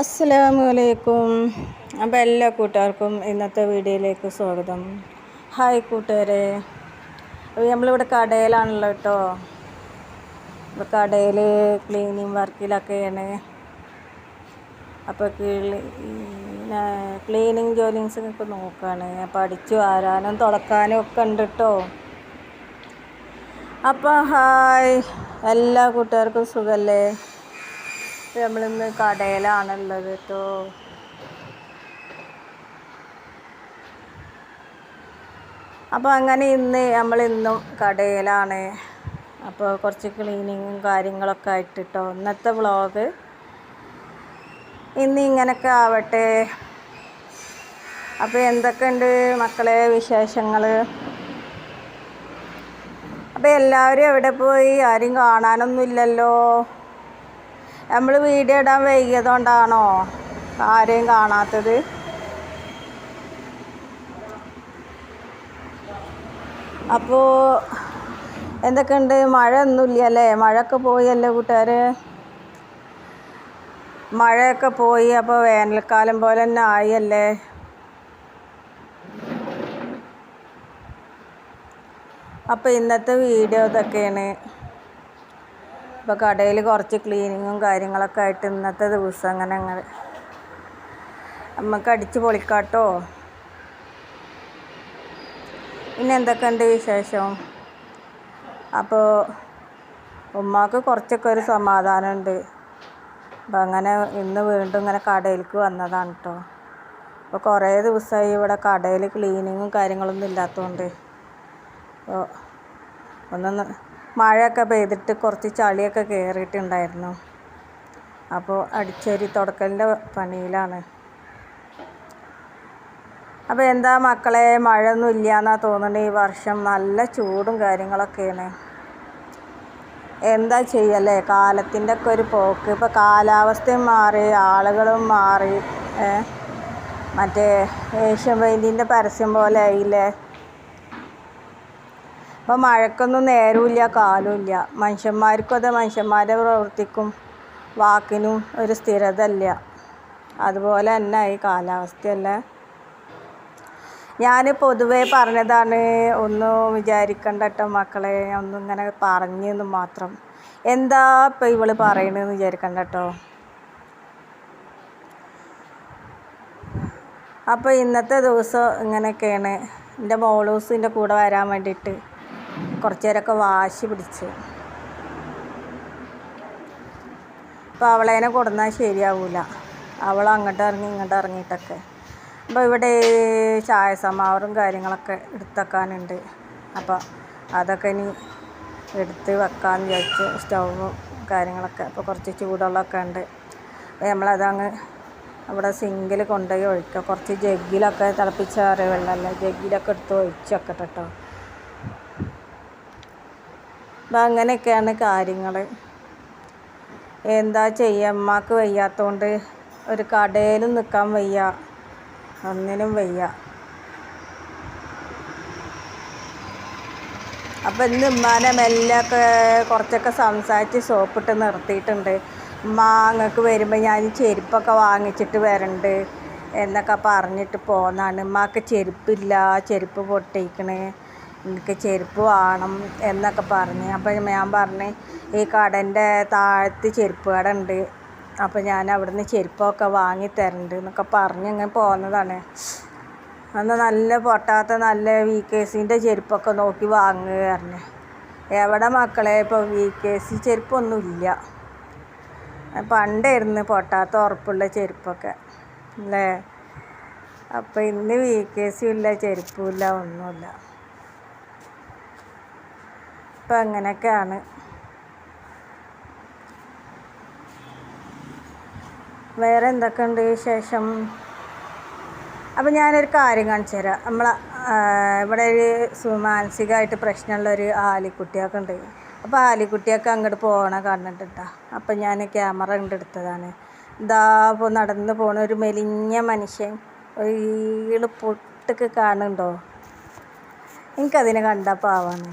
അസ്സലാമു അലൈക്കും അപ്പോൾ എല്ലാ കൂട്ടുകാർക്കും ഇന്നത്തെ വീഡിയോയിലേക്ക് സ്വാഗതം. ഹായ് കൂട്ടുകാരെ. നമ്മളിവിടെ കടയിലാണല്ലോ കേട്ടോ ഇവിടെ കടയിൽ ക്ലീനിങ് വർക്കിലൊക്കെയാണ്. അപ്പോൾ ക്ലീനിങ് ജോലിങ്സ് ഒക്കെ നോക്കുകയാണ് അപ്പോൾ അടിച്ചു വാരാനും തുടക്കാനും ഒക്കെ ഉണ്ട് കേട്ടോ അപ്പോൾ ഹായ്. എല്ലാ കൂട്ടുകാർക്കും സുഖമല്ലേ നമ്മളിന്ന് കടയിലാണുള്ളത്. കേട്ടോ അപ്പോൾ അങ്ങനെ ഇന്ന് നമ്മൾ ഇന്നും കടയിലാണ്. അപ്പോൾ കുറച്ച് ക്ലീനിങ്ങും കാര്യങ്ങളൊക്കെ ആയിട്ട് കേട്ടോ ഇന്നത്തെ വ്ളോഗ് ഇന്ന് ഇങ്ങനൊക്കെ ആവട്ടെ. അപ്പോൾ എന്തൊക്കെയുണ്ട് മക്കളെ വിശേഷങ്ങൾ അപ്പോൾ എല്ലാവരും എവിടെ പോയി? ആരും കാണാനൊന്നുമില്ലല്ലോ. നമ്മൾ വീഡിയോ ഇടാൻ വൈകിയതുകൊണ്ടാണോ ആരെയും കാണാത്തത്? അപ്പോൾ എന്തൊക്കെയുണ്ട്? മഴ ഒന്നുമില്ല അല്ലേ മഴയൊക്കെ പോയല്ലേ കൂട്ടുകാർ മഴയൊക്കെ പോയി അപ്പോൾ വേനൽക്കാലം പോലെ തന്നെ ആയല്ലേ? അപ്പോൾ ഇന്നത്തെ വീഡിയോ ഇതൊക്കെയാണ്. ഇപ്പോൾ കടയിൽ കുറച്ച് ക്ലീനിങ്ങും കാര്യങ്ങളൊക്കെ ആയിട്ട് ഇന്നത്തെ ദിവസം അങ്ങനെ അങ്ങനെ നമുക്ക് അടിച്ച് പൊളിക്കാട്ടോ. പിന്നെ എന്തൊക്കെയുണ്ട് വിശേഷം? അപ്പോൾ ഉമ്മാക്ക് കുറച്ചൊക്കെ ഒരു സമാധാനമുണ്ട്. അപ്പം അങ്ങനെ ഇന്ന് വീണ്ടും ഇങ്ങനെ കടയിലേക്ക് വന്നതാണ് കേട്ടോ അപ്പോൾ കുറേ ദിവസമായി ഇവിടെ കടയിൽ ക്ലീനിങ്ങും കാര്യങ്ങളൊന്നും ഇല്ലാത്തതുകൊണ്ട് അപ്പോൾ ഒന്ന് മഴയൊക്കെ പെയ്തിട്ട് കുറച്ച് ചളിയൊക്കെ കയറിയിട്ടുണ്ടായിരുന്നു അപ്പോൾ അടിച്ചേരി തുടക്കലിന്റെ പണിയിലാണ്. അപ്പോൾ എന്താ മക്കളെ മഴയൊന്നും ഇല്ല എന്നാ തോന്നുന്നത് ഈ വർഷം നല്ല ചൂടും കാര്യങ്ങളൊക്കെയാണ്. എന്താ ചെയ്യല്ലേ? കാലത്തിന്റെ ഒക്കെ ഒരു പോക്ക്. ഇപ്പോൾ കാലാവസ്ഥയും മാറി ആളുകളും മാറി മറ്റേ ഏഷ്യൻ പെയിന്റിന്റെ പരസ്യം പോലെ ആയില്ലേ? അപ്പോൾ മഴക്കൊന്നും നേരമില്ല കാലുമില്ല. മനുഷ്യന്മാർക്കും അതെ മനുഷ്യന്മാരുടെ പ്രവൃത്തിക്കും വാക്കിനും ഒരു സ്ഥിരത ഇല്ല അതുപോലെ തന്നെ ഈ കാലാവസ്ഥയല്ലേ? ഞാൻ പൊതുവേ പറഞ്ഞതാണ് ഒന്നും വിചാരിക്കണ്ട കേട്ടോ മക്കളെ ഒന്നും ഇങ്ങനെ പറഞ്ഞെന്ന് മാത്രം. എന്താ ഇപ്പം ഇവൾ പറയണെന്ന് വിചാരിക്കണ്ട കേട്ടോ അപ്പോൾ ഇന്നത്തെ ദിവസം ഇങ്ങനെയൊക്കെയാണ്. എന്റെ മോളൂസിന്റെ കൂടെ വരാൻ വേണ്ടിയിട്ട്. കുറച്ച് നേരമൊക്കെ വാശി പിടിച്ച്. അപ്പോൾ അവളേനെ കൊടുന്നാൽ ശരിയാവില്ല അവൾ അങ്ങോട്ട് ഇറങ്ങി ഇങ്ങോട്ട് ഇറങ്ങിയിട്ടൊക്കെ. അപ്പോൾ ഇവിടെ ചായ സമാവറും കാര്യങ്ങളൊക്കെ എടുത്തേക്കാനുണ്ട്. അപ്പോൾ അതൊക്കെ ഇനി എടുത്ത് വെക്കാമെന്ന് വിചാരിച്ചു സ്റ്റൗവും കാര്യങ്ങളൊക്കെ. അപ്പോൾ കുറച്ച് ചൂടുള്ളൊക്കെ ഉണ്ട്. അപ്പോൾ നമ്മളതങ്ങ് അവിടെ സിങ്കിൽ കൊണ്ടുപോയി ഒഴിക്കുക കുറച്ച് ജഗ്ഗിലൊക്കെ തിളപ്പിച്ചാറിയ വെള്ളമല്ല? ജഗ്ഗിലൊക്കെ എടുത്ത് ഒഴിച്ചൊക്കെ കേട്ടോ അപ്പം അങ്ങനെയൊക്കെയാണ് കാര്യങ്ങൾ എന്താ ചെയ്യുക അമ്മയ്ക്ക് വയ്യാത്തതുകൊണ്ട് ഒരു കടയിലും നിൽക്കാൻ വയ്യ. ഒന്നിനും വയ്യ. അപ്പം ഇന്ന് ഉമ്മാനെ മെല്ലൊക്കെ കുറച്ചൊക്കെ സംസാരിച്ച് സോപ്പിട്ട് നിർത്തിയിട്ടുണ്ട്. ഉമ്മ അങ്ങക്ക് വരുമ്പോൾ ഞാൻ ചെരുപ്പൊക്കെ വാങ്ങിച്ചിട്ട് വരണ്ട് എന്നൊക്കെ പറഞ്ഞിട്ട് പോന്നാണ്. ഉമ്മാക്ക് ചെരുപ്പില്ല. ചെരുപ്പ് പൊട്ടിക്കണേ. എനിക്ക് ചെരുപ്പ് വേണം എന്നൊക്കെ പറഞ്ഞ്. അപ്പം ഞാൻ പറഞ്ഞ് ഈ കടന്റെ താഴത്ത് ചെരുപ്പ് കട ഉണ്ട്. അപ്പം ഞാൻ അവിടുന്ന് ചെരുപ്പൊക്കെ വാങ്ങി തരുന്നുണ്ട് എന്നൊക്കെ പറഞ്ഞ് ഇങ്ങനെ പോന്നതാണ്. അന്ന് നല്ല പൊട്ടാത്ത നല്ല വി കെ സിന്റെ ചെരുപ്പൊക്കെ നോക്കി വാങ്ങുക പറഞ്ഞ്. എവിടെ മക്കളെ? ഇപ്പോൾ വി കെ സി ചെരുപ്പൊന്നുമില്ല. പണ്ടായിരുന്നു പൊട്ടാത്ത ഉറപ്പുള്ള ചെരുപ്പൊക്കെ അല്ലേ? അപ്പോൾ ഇന്ന് വി കെ സി ഇല്ല ചെരുപ്പുമില്ല ഒന്നുമില്ല. ഇപ്പം അങ്ങനെയൊക്കെയാണ്. വേറെ എന്തൊക്കെയുണ്ട് വിശേഷം? അപ്പം ഞാനൊരു കാര്യം കാണിച്ചു തരാം. നമ്മൾ ഇവിടെ ഒരു മാനസികമായിട്ട് പ്രശ്നമുള്ളൊരു ആലിക്കുട്ടിയൊക്കെ ഉണ്ട്. അപ്പോൾ ആലിക്കുട്ടിയൊക്കെ അങ്ങോട്ട് പോകണ കണ്ടിട്ടാ അപ്പം ഞാൻ ക്യാമറ കണ്ടെടുത്തതാണ് ഇതാ ഇപ്പോൾ നടന്ന് പോണ ഒരു മെലിഞ്ഞ മനുഷ്യൻ. ഒരു പൊട്ടൊക്കെ കാണുന്നുണ്ടോ? എനിക്കതിനെ കണ്ട പാവാണ്.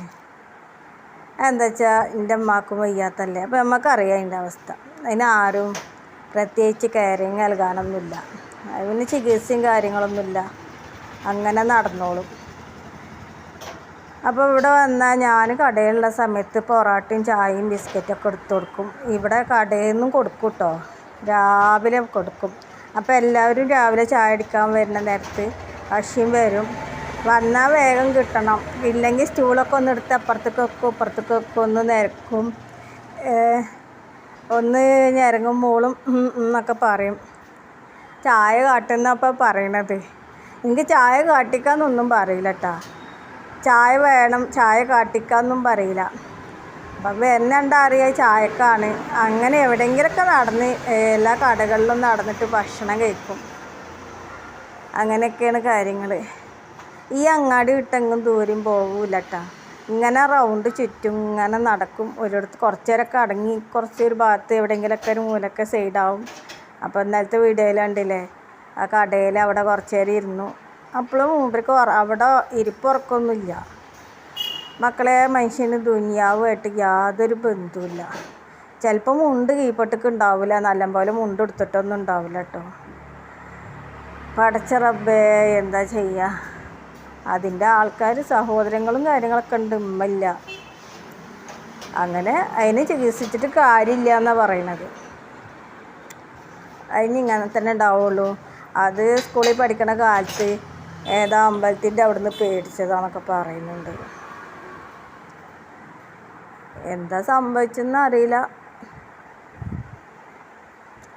എന്താ വെച്ചാൽ എന്റെ അമ്മാക്കും വയ്യാത്തല്ലേ? അപ്പോൾ നമുക്കറിയാം അതിന്റെ അവസ്ഥ. അതിനാരും പ്രത്യേകിച്ച് കെയറിങ് നൽകാനൊന്നുമില്ല. അതിന് ചികിത്സയും കാര്യങ്ങളൊന്നുമില്ല. അങ്ങനെ നടന്നോളും. അപ്പോൾ ഇവിടെ വന്നാൽ ഞാൻ കടയിലുള്ള സമയത്ത് പൊറോട്ടയും ചായയും ബിസ്ക്കറ്റൊക്കെ എടുത്തു കൊടുക്കും. ഇവിടെ കടയിൽ നിന്നും കൊടുക്കും കേട്ടോ രാവിലെ കൊടുക്കും. അപ്പോൾ എല്ലാവരും രാവിലെ ചായ അടിക്കാൻ വരുന്ന നേരത്ത് കക്ഷിയും വരും. വന്നാൽ വേഗം കിട്ടണം. ഇല്ലെങ്കിൽ സ്റ്റൂളൊക്കെ ഒന്ന് എടുത്ത് അപ്പുറത്തേക്ക് വെക്കും ഇപ്പുറത്തേക്ക് വെക്കും ഒന്ന് നിരക്കും. ഒന്ന് ഞരങ്ങും മോളും ഉം ഉം എന്നൊക്കെ പറയും. ചായ കാട്ടുന്നപ്പോൾ പറയണത്. എനിക്ക് ചായ കാട്ടിക്കാന്നൊന്നും പറയില്ല കേട്ടാ ചായ വേണം ചായ കാട്ടിക്കാന്നും പറയില്ല. അപ്പം വരുന്നുണ്ട് അറിയാം ചായക്കാണ്. അങ്ങനെ എവിടെയെങ്കിലുമൊക്കെ നടന്ന് എല്ലാ കടകളിലും നടന്നിട്ട് ഭക്ഷണം കഴിക്കും. അങ്ങനെയൊക്കെയാണ് കാര്യങ്ങൾ ഈ അങ്ങാടി വിട്ടെങ്ങും ദൂരം പോകൂല കേട്ടോ ഇങ്ങനെ റൗണ്ട് ചുറ്റും ഇങ്ങനെ നടക്കും. ഒരിടത്ത് കുറച്ച് നേരമൊക്കെ അടങ്ങി കുറച്ച് ഒരു ഭാഗത്ത് എവിടെയെങ്കിലുമൊക്കെ ഒരു മൂലൊക്കെ സൈഡാവും അപ്പോൾ ഇന്നലത്തെ വീഡിയോയിൽ കണ്ടില്ലേ? ആ കടയിൽ അവിടെ കുറച്ച് നേരം ഇരുന്നു. അപ്പോഴും മൂപ്പർക്ക് അവിടെ ഇരിപ്പുറക്കൊന്നുമില്ല മക്കളെ മനുഷ്യന് ദുനിയാവുമായിട്ട് യാതൊരു ബന്ധവുമില്ല. ചിലപ്പോൾ മുണ്ട് കീപ്പട്ടക്ക് ഉണ്ടാവില്ല നല്ലപോലെ മുണ്ട് എടുത്തിട്ടൊന്നും ഉണ്ടാവില്ല കേട്ടോ പടച്ച റബ്ബേ എന്താ ചെയ്യുക അതിന്റെ ആൾക്കാർ സഹോദരങ്ങളും കാര്യങ്ങളൊക്കെ ഉണ്ട് ഉമ്മയില്ല. അങ്ങനെ അതിന് ചികിത്സിച്ചിട്ട് കാര്യമില്ല എന്നാണ് പറയണത്. അതിന് ഇങ്ങനെ തന്നെ ഉണ്ടാവുള്ളൂ. അത് സ്കൂളിൽ പഠിക്കണ കാലത്ത് ഏതാ അമ്പലത്തിന്റെ അവിടുന്ന് പേടിച്ചതാണൊക്കെ പറയുന്നുണ്ട്. എന്താ സംഭവിച്ചെന്ന് അറിയില്ല.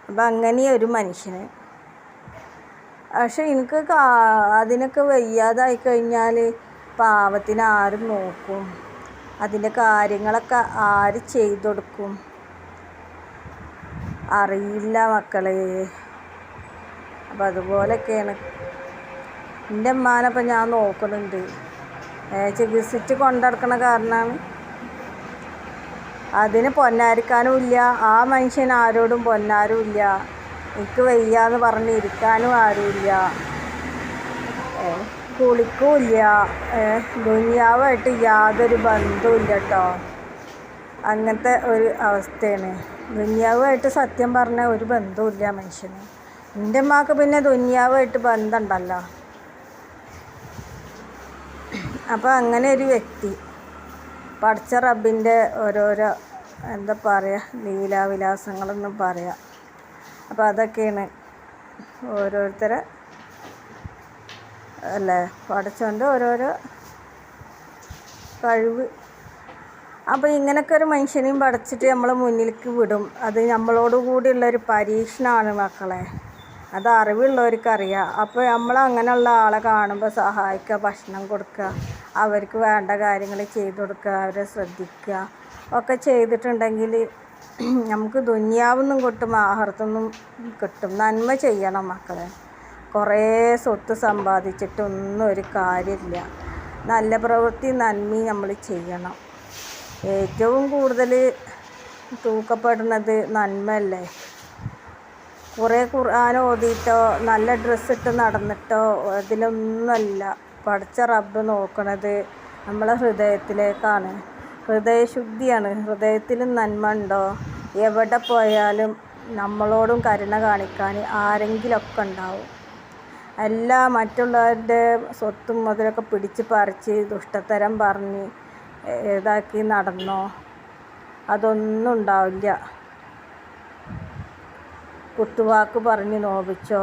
അപ്പം അങ്ങനെ ഒരു മനുഷ്യന്. പക്ഷെ എനിക്ക് അതിനൊക്കെ വയ്യാതായി കഴിഞ്ഞാൽ പാവത്തിന് ആരും നോക്കും. അതിന്റെ കാര്യങ്ങളൊക്കെ ആര് ചെയ്തു കൊടുക്കും അറിയില്ല മക്കളെ. അപ്പം അതുപോലെയൊക്കെയാണ്. എന്റെ ഉമ്മാനപ്പം ഞാൻ നോക്കുന്നുണ്ട്. ചികിത്സിച്ച് കൊണ്ടുനടക്കണ കാരണമാണ്. അതിന് പൊന്നാരിക്കാനും ഇല്ല. ആ മനുഷ്യൻ ആരോടും പൊന്നാരും ഇല്ല. എനിക്ക് വയ്യാന്ന് പറഞ്ഞ് ഇരിക്കാനും ആരുമില്ല. കുളിക്കൂല ദുനിയാവായിട്ട് യാതൊരു ബന്ധവും ഇല്ല കേട്ടോ അങ്ങനത്തെ ഒരു അവസ്ഥയാണ്. ദുനിയാവുമായിട്ട് സത്യം പറഞ്ഞ ഒരു ബന്ധവുമില്ല മനുഷ്യന്. എന്റെ അമ്മയ്ക്ക് പിന്നെ ദുനിയാവുമായിട്ട് ബന്ധമുണ്ടല്ലോ അപ്പോൾ അങ്ങനെ ഒരു വ്യക്തി പഠിച്ച റബ്ബിന്റെ ഓരോരോ എന്താ പറയുക ലീലാവിലാസങ്ങളെന്നും പറയാം. അപ്പോൾ അതൊക്കെയാണ് ഓരോരുത്തരെ അല്ലേ? പഠിച്ചുകൊണ്ട് ഓരോരോ കഴിവ്. അപ്പോൾ ഇങ്ങനൊക്കെ ഒരു മനുഷ്യനെയും പഠിച്ചിട്ട് നമ്മൾ മുന്നിലേക്ക് വിടും. അത് നമ്മളോട് കൂടിയുള്ളൊരു പരീക്ഷണമാണ് മക്കളെ. അത് അറിവുള്ളവർക്കറിയാം. അപ്പോൾ നമ്മൾ അങ്ങനെയുള്ള ആളെ കാണുമ്പോൾ സഹായിക്കുക ഭക്ഷണം കൊടുക്കുക അവർക്ക് വേണ്ട കാര്യങ്ങൾ ചെയ്തു കൊടുക്കുക അവരെ ശ്രദ്ധിക്കുക ഒക്കെ ചെയ്തിട്ടുണ്ടെങ്കിൽ നമുക്ക് ദുന്യാവൊന്നും കിട്ടും ആഹാരത്തൊന്നും കിട്ടും. നന്മ ചെയ്യണം മക്കളെ. കുറേ സ്വത്ത് സമ്പാദിച്ചിട്ടൊന്നും ഒരു കാര്യമില്ല. നല്ല പ്രവൃത്തി നന്മയും നമ്മൾ ചെയ്യണം. ഏറ്റവും കൂടുതൽ തൂക്കപ്പെടുന്നത് നന്മയല്ലേ? കുറേ ഖുർആൻ ഓതിയിട്ടോ നല്ല ഡ്രസ്സിട്ട് നടന്നിട്ടോ അതിലൊന്നുമല്ല പഠിച്ച റബ്ബ് നോക്കണത് നമ്മളെ ഹൃദയത്തിലേക്കാണ്. ഹൃദയശുദ്ധിയാണ്. ഹൃദയത്തിൽ നന്മ ഉണ്ടോ? എവിടെ പോയാലും നമ്മളോടും കരുണ കാണിക്കാൻ ആരെങ്കിലുമൊക്കെ ഉണ്ടാവും. എല്ലാ മറ്റുള്ളവരുടെ സ്വത്തും മുതലൊക്കെ പിടിച്ച് പറിച്ച് ദുഷ്ടത്തരം പറഞ്ഞ് ഇതാക്കി നടന്നോ? അതൊന്നും ഉണ്ടാവില്ല. കുത്തുവാക്ക് പറഞ്ഞ് നോവിച്ചോ?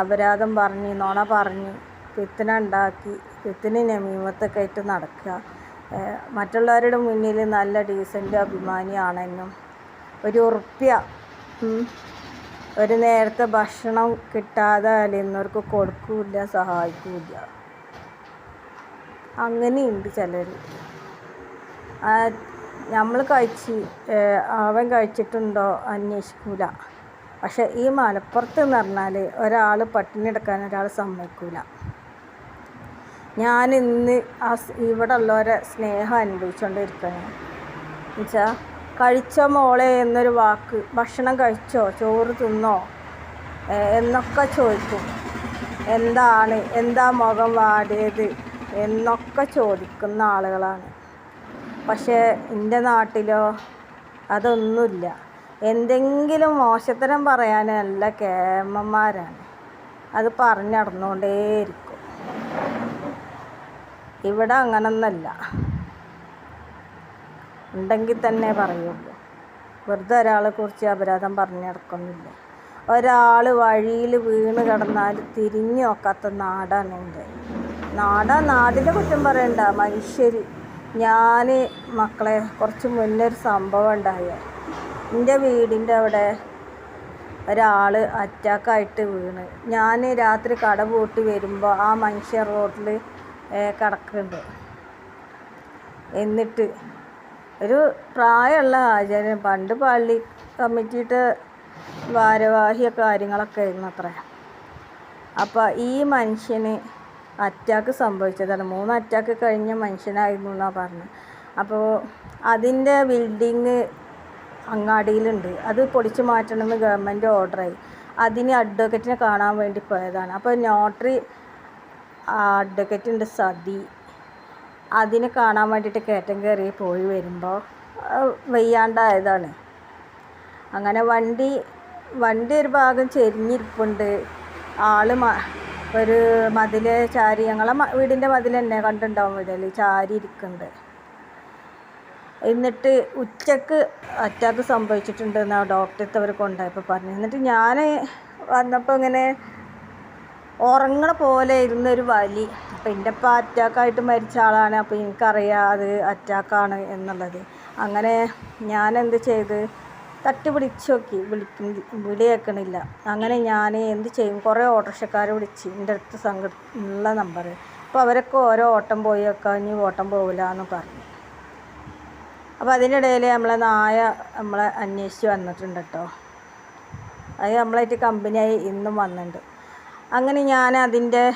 അപരാധം പറഞ്ഞ് നുണ പറഞ്ഞ് ഫിത്തന ഉണ്ടാക്കി ഫിത്തന നമീമത്തൊക്കെ ആയിട്ട് നടക്കുക. മറ്റുള്ളവരുടെ മുന്നിൽ നല്ല ഡീസന്റ് അഭിമാനിയാണെന്നും ഒരു ഉറുപ്പ്യ ഒരു നേരത്തെ ഭക്ഷണം കിട്ടാതെ അലയുന്നവർക്ക് കൊടുക്കൂല സഹായിക്കൂല അങ്ങനെയുണ്ട് ചിലർ നമ്മൾ കഴിച്ച് അവൻ കഴിച്ചിട്ടുണ്ടോ അന്വേഷിക്കൂല. പക്ഷേ ഈ മലപ്പുറത്ത് എന്ന് പറഞ്ഞാൽ ഒരാൾ പട്ടിണി കിടക്കാൻ ഒരാൾ സമ്മതിക്കൂല. ഞാൻ ഇന്ന് ആ ഇവിടെ ഉള്ളവരെ സ്നേഹം അനുഭവിച്ചുകൊണ്ടിരിക്കുകയാണ്. എന്നുവെച്ചാൽ കഴിച്ചോ മോളെ എന്നൊരു വാക്ക് ഭക്ഷണം കഴിച്ചോ ചോറ് തിന്നോ എന്നൊക്കെ ചോദിക്കും. എന്താണ് എന്താ മുഖം വാടിയത് എന്നൊക്കെ ചോദിക്കുന്ന ആളുകളാണ്. പക്ഷേ എന്റെ നാട്ടിലോ അതൊന്നുമില്ല. എന്തെങ്കിലും മോശത്തരം പറയാൻ നല്ല കേമന്മാരാണ്. അത് പറഞ്ഞു നടന്നുകൊണ്ടേയിരിക്കും. ഇവിടെ അങ്ങനൊന്നല്ല. ഉണ്ടെങ്കിൽ തന്നെ പറയുള്ളൂ. വെറുതെ ഒരാളെ കുറിച്ച് അപരാധം പറഞ്ഞു നടക്കുന്നില്ല. ഒരാൾ വഴിയിൽ വീണ് കിടന്നാൽ തിരിഞ്ഞു നോക്കാത്ത നാടാണ് എന്റെ. നാടാ നാടിന്റെ കുറ്റം പറയണ്ട. മനുഷ്യർ ഞാൻ മക്കളെ കുറച്ച് മുന്നേ ഒരു സംഭവം ഉണ്ടായ. എന്റെ വീടിന്റെ അവിടെ ഒരാൾ അറ്റാക്കായിട്ട് വീണ്. ഞാൻ രാത്രി കട പൂട്ടി വരുമ്പോൾ ആ മനുഷ്യൻ റോഡിൽ കിടക്കുന്നുണ്ട്. എന്നിട്ട് ഒരു പ്രായമുള്ള ആചാര്യൻ പണ്ട് പള്ളി കമ്മിറ്റിയിട്ട് ഭാരവാഹിയ കാര്യങ്ങളൊക്കെ ആയിരുന്നു അത്ര. അപ്പോൾ ഈ മനുഷ്യന് അറ്റാക്ക് സംഭവിച്ചതാണ്. മൂന്ന് അറ്റാക്ക് കഴിഞ്ഞ മനുഷ്യനായിരുന്നു എന്നാണ് പറഞ്ഞത് അപ്പോൾ അതിന്റെ ബിൽഡിങ് അങ്ങാടിയിലുണ്ട്. അത് പൊളിച്ചു മാറ്റണമെന്ന് ഗവൺമെന്റ് ഓർഡറായി അതിന് അഡ്വക്കറ്റിനെ കാണാൻ വേണ്ടി പോയതാണ്. അപ്പോൾ നോട്ടറി അഡ്വക്കറ്റ് ഉണ്ട് സതി അതിനെ കാണാൻ വേണ്ടിയിട്ട് കയറ്റം കയറി പോയി വരുമ്പോൾ വയ്യാണ്ടായതാണ്. അങ്ങനെ വണ്ടി വണ്ടി ഒരു ഭാഗം ചെരിഞ്ഞിരിപ്പുണ്ട്. ആൾ ഒരു മതിൽ ചാരി ഞങ്ങളെ വീടിന്റെ മതിൽ തന്നെ കണ്ടുണ്ടാവും വീടിൽ ചാരി ഇരിക്കുന്നുണ്ട് എന്നിട്ട് ഉച്ചയ്ക്ക് അറ്റാക്ക് സംഭവിച്ചിട്ടുണ്ട് ഡോക്ടർ ഡോക്ടറത്തെ അവർ കൊണ്ടുപോയപ്പോൾ പറഞ്ഞു. എന്നിട്ട് ഞാൻ വന്നപ്പോൾ ഇങ്ങനെ ഉറങ്ങണ പോലെ ഇരുന്നൊരു വലി. അപ്പം എന്റെ അപ്പം അറ്റാക്കായിട്ട് മരിച്ച ആളാണ്. അപ്പോൾ എനിക്കറിയാം അത് അറ്റാക്കാണ് എന്നുള്ളത്. അങ്ങനെ ഞാൻ എന്ത് ചെയ്ത്? തട്ടി പിടിച്ച് നോക്കി. വിളിക്കും വിളി കേൾക്കണില്ല. അങ്ങനെ ഞാൻ എന്ത് ചെയ്യും? കുറേ ഓട്ടോറിക്ഷക്കാരെ വിളിച്ച്. എന്റെ അടുത്ത് സംഘ ഉള്ള നമ്പർ അപ്പോൾ അവരൊക്കെ ഓരോ ഓട്ടം പോയി വെക്കാം ഇനി ഓട്ടം പോകില്ല എന്ന് പറഞ്ഞു അപ്പോൾ അതിനിടയിൽ നമ്മളെ നായ നമ്മളെ അന്വേഷിച്ച് വന്നിട്ടുണ്ട് കേട്ടോ അത് നമ്മളായിട്ട് കമ്പനിയായി ഇന്നും വന്നിട്ടുണ്ട് അങ്ങനെ ഞാൻ അതിന്റെ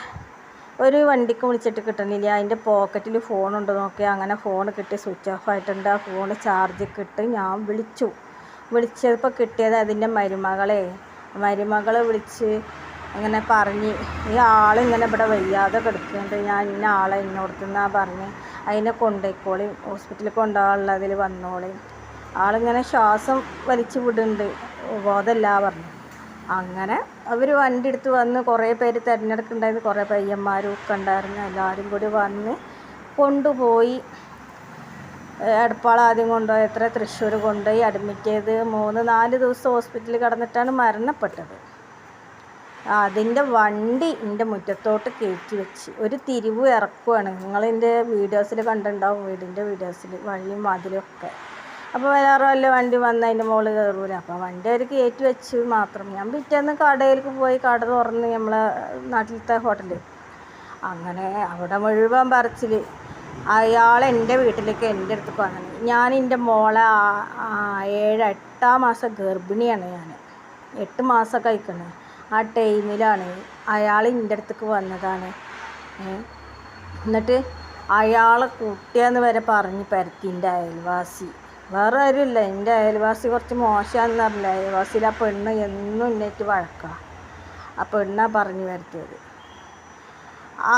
ഒരു വണ്ടിക്ക് വിളിച്ചിട്ട് കിട്ടണില്ല. അതിന്റെ പോക്കറ്റിൽ ഫോണുണ്ട് നോക്കി അങ്ങനെ ഫോൺ കിട്ടി സ്വിച്ച് ഓഫ് ആയിട്ടുണ്ട്. ആ ഫോൺ ചാർജ് കിട്ടി. ഞാൻ വിളിച്ചു. വിളിച്ചപ്പോൾ കിട്ടിയത് അതിന്റെ മരുമകളെ. മരുമകളെ വിളിച്ച് അങ്ങനെ പറഞ്ഞ് ഈ ആളിങ്ങനെ ഇവിടെ വയ്യാതെ കിടക്കുന്നുണ്ട്. ഞാൻ ഇന്ന ആളെ ഇന്നോടത്തുനിന്നാ പറഞ്ഞ് അതിനെ കൊണ്ടുപോയിക്കോളി ഹോസ്പിറ്റലിൽ കൊണ്ടുപോകാനുള്ളതിൽ വന്നോളി. ആളിങ്ങനെ ശ്വാസം വലിച്ചു വിടുന്നുണ്ട്. ബോധമില്ല പറഞ്ഞു. അങ്ങനെ അവർ വണ്ടി എടുത്ത് വന്ന് കുറേ പേര് തിരഞ്ഞെടുക്കുന്നുണ്ടായിരുന്നു കുറേ പയ്യന്മാരും ഒക്കെ ഉണ്ടായിരുന്നു. എല്ലാവരും കൂടി വന്ന് കൊണ്ടുപോയി. എടപ്പാൾ ആദ്യം കൊണ്ടുപോയി. എത്ര? തൃശ്ശൂർ കൊണ്ടുപോയി. അഡ്മിറ്റ് ചെയ്ത് മൂന്ന് നാല് ദിവസം ഹോസ്പിറ്റലിൽ കിടന്നിട്ടാണ് മരണപ്പെട്ടത്. അതിന്റെ വണ്ടി എന്റെ മുറ്റത്തോട്ട് കയറ്റി വെച്ച്. ഒരു തിരിവ് ഇറക്കുവാണ്. നിങ്ങളെന്റെ വീഡിയോസിൽ കണ്ടിട്ടുണ്ടാവും. വീടിന്റെ വീഡിയോസിൽ വഴിയും ഒക്കെ. അപ്പോൾ വേറെ വല്ല വണ്ടി വന്ന് അതിന്റെ മുകളിൽ കയറൂല അപ്പോൾ വണ്ടി അവർ കയറ്റി വെച്ച് മാത്രം. ഞാൻ പിറ്റേന്ന് കടയിലേക്ക് പോയി കട തുറന്ന് നമ്മളെ നാട്ടിലത്തെ ഹോട്ടലിൽ അങ്ങനെ അവിടെ മുഴുവൻ പറച്ചിൽ അയാൾ എന്റെ വീട്ടിലേക്ക് എന്റെ അടുത്ത് വന്നത് ഞാൻ എന്റെ മോളെ ഏഴ് എട്ടാം മാസം ഗർഭിണിയാണ് ഞാൻ എട്ട് മാസം കഴിക്കണേ ആ ടൈമിലാണ് അയാൾ എന്റെ അടുത്തേക്ക് വന്നതാണ്. എന്നിട്ട് അയാളെ കുട്ടിയെന്ന് വരെ പറഞ്ഞ് പരത്തിന്റെ അയൽവാസി. വേറെ ആരും ഇല്ല എന്റെ അയൽവാസി കുറച്ച് മോശമാണെന്ന് പറഞ്ഞില്ല? അയൽവാസിയിൽ ആ പെണ്ണ് എന്നും എന്നേറ്റ് വഴക്കാണ് ആ പെണ്ണാ പറഞ്ഞു വരുത്തിയത്.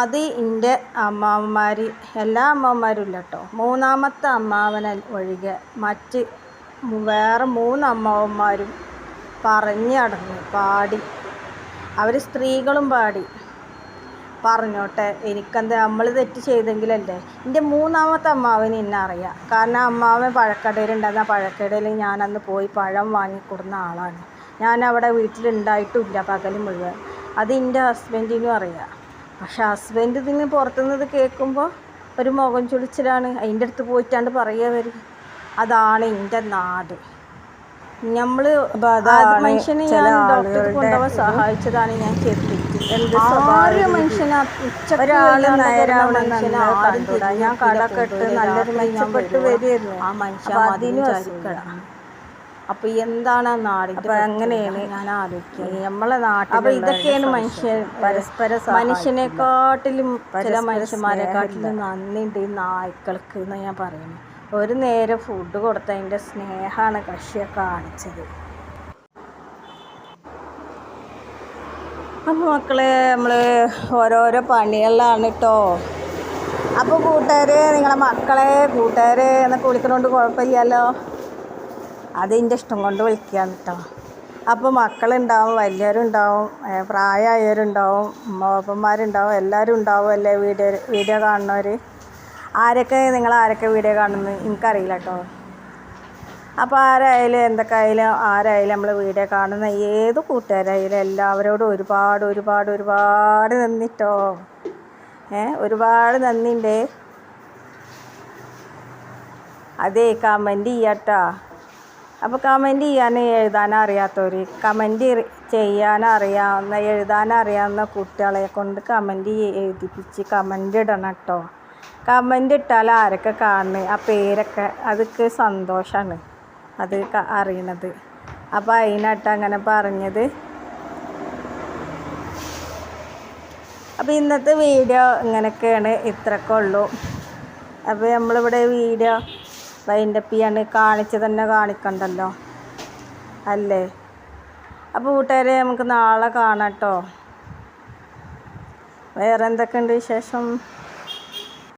അത് എന്റെ അമ്മാവന്മാർ എല്ലാ അമ്മാവന്മാരും ഇല്ല കേട്ടോ. മൂന്നാമത്തെ അമ്മാവന ഒഴികെ മറ്റ് വേറെ മൂന്ന് അമ്മാവന്മാരും പറഞ്ഞു നടന്നു പാടി. അവർ സ്ത്രീകളും പാടി. പറഞ്ഞോട്ടെ എനിക്കെന്താ നമ്മൾ തെറ്റ് ചെയ്തെങ്കിലല്ലേ? എന്റെ മൂന്നാമത്തെ അമ്മാവന് എന്നെ അറിയാം. കാരണം അമ്മാവൻ പഴക്കടയിലുണ്ടായിരുന്ന ആ പഴക്കടയിൽ ഞാനന്ന് പോയി പഴം വാങ്ങിക്കൊടുന്ന ആളാണ്. ഞാൻ അവിടെ വീട്ടിലുണ്ടായിട്ടില്ല പകൽ മുഴുവൻ. അത് എന്റെ ഹസ്ബൻഡിനും അറിയാം. പക്ഷേ ഹസ്ബൻഡ് ഇതിന് പുറത്തുനിന്ന് കേൾക്കുമ്പോൾ ഒരു മുഖം ചുളിച്ചിലാണ്. അതിന്റെ അടുത്ത് പോയിട്ടാണ്ട് പറയുക അവർ അതാണ് എന്റെ നാട്. നമ്മൾ മനുഷ്യനെ ഞാൻ ഡോക്ടറെ കൊണ്ടുപോകാൻ സഹായിച്ചതാണ് ഞാൻ ചെയ്തിട്ട് ആരും മനുഷ്യനെ ഒരാൾ നേരാവണമെന്ന് കണ്ടുകൂടാ ഞാൻ കടക്കെട്ട് നല്ലൊരു മെച്ചപ്പെട്ട് വരികയായിരുന്നു. ആ മനുഷ്യൻ അതിനും അപ്പൊ എന്താണ് നാടിന്റെ അപ്പൊ അങ്ങനെയാണ് ഞാൻ ആലോചിക്കുന്നത് നമ്മളെ നാട്ടിൽ അപ്പൊ ഇതൊക്കെയാണ് മനുഷ്യൻ പരസ്പര മനുഷ്യനെക്കാട്ടിലും ചില മനുഷ്യന്മാരെക്കാട്ടിലും നന്ദിയുണ്ട് ഈ നായ്ക്കൾക്ക് എന്ന് ഞാൻ പറയുന്നത് ഒരു നേരം ഫുഡ് കൊടുത്തതിന്റെ സ്നേഹമാണ് കക്ഷിയെ കാണിച്ചത്. അപ്പോൾ മക്കളെ നമ്മൾ ഓരോരോ പണികളിലാണ് കേട്ടോ അപ്പോൾ കൂട്ടുകാർ നിങ്ങളെ മക്കളെ കൂട്ടുകാർ എന്നൊക്കെ വിളിക്കണോണ്ട് കുഴപ്പമില്ലല്ലോ. അതിന്റെ ഇഷ്ടം കൊണ്ട് വിളിക്കുകയാണ് കേട്ടോ അപ്പോൾ മക്കളുണ്ടാവും വലിയവരുണ്ടാവും പ്രായമായവരുണ്ടാവും മോപ്പന്മാരുണ്ടാവും എല്ലാവരും ഉണ്ടാവും അല്ലേ വീഡിയോ വീഡിയോ കാണുന്നവർ ആരൊക്കെ നിങ്ങൾ ആരൊക്കെ വീഡിയോ കാണുന്നത്? എനിക്കറിയില്ല കേട്ടോ അപ്പോൾ ആരായാലും എന്തൊക്കെ ആയാലും ആരായാലും നമ്മൾ വീഡിയോ കാണുന്ന ഏത് കൂട്ടുകാരായാലും എല്ലാവരോടും ഒരുപാട് ഒരുപാട് ഒരുപാട് നന്ദിട്ടോ. ഏ ഒരുപാട് നന്ദിയുണ്ടേ അതേ കമന്റ് ചെയ്യാട്ടോ. അപ്പോൾ കമന്റ് ചെയ്യാൻ എഴുതാൻ അറിയാത്തവർ കമന്റ് ചെയ്യാൻ അറിയാവുന്ന എഴുതാൻ അറിയാവുന്ന കുട്ടികളെ കൊണ്ട് കമന്റ് എഴുതിപ്പിച്ച് കമന്റ് ഇടണം കേട്ടോ കമന്റ് ഇട്ടാൽ ആരൊക്കെ കാണുന്നത് ആ പേരൊക്കെ അതൊക്കെ സന്തോഷമാണ് അത് അറിയണത്. അപ്പോൾ അതിനട്ട് അങ്ങനെ പറഞ്ഞത്. അപ്പോൾ ഇന്നത്തെ വീഡിയോ ഇങ്ങനെയൊക്കെയാണ്. ഇത്രയൊക്കെ ഉള്ളൂ. അപ്പോൾ നമ്മളിവിടെ വീഡിയോ വൈൻഡപ്പ് ചെയ്യാണ് കാണിച്ച് തന്നെ കാണിക്കണ്ടല്ലോ. അല്ലേ? അപ്പോൾ കൂട്ടുകാരെ നമുക്ക് നാളെ കാണാം കേട്ടോ വേറെ എന്തൊക്കെയുണ്ട് വിശേഷം?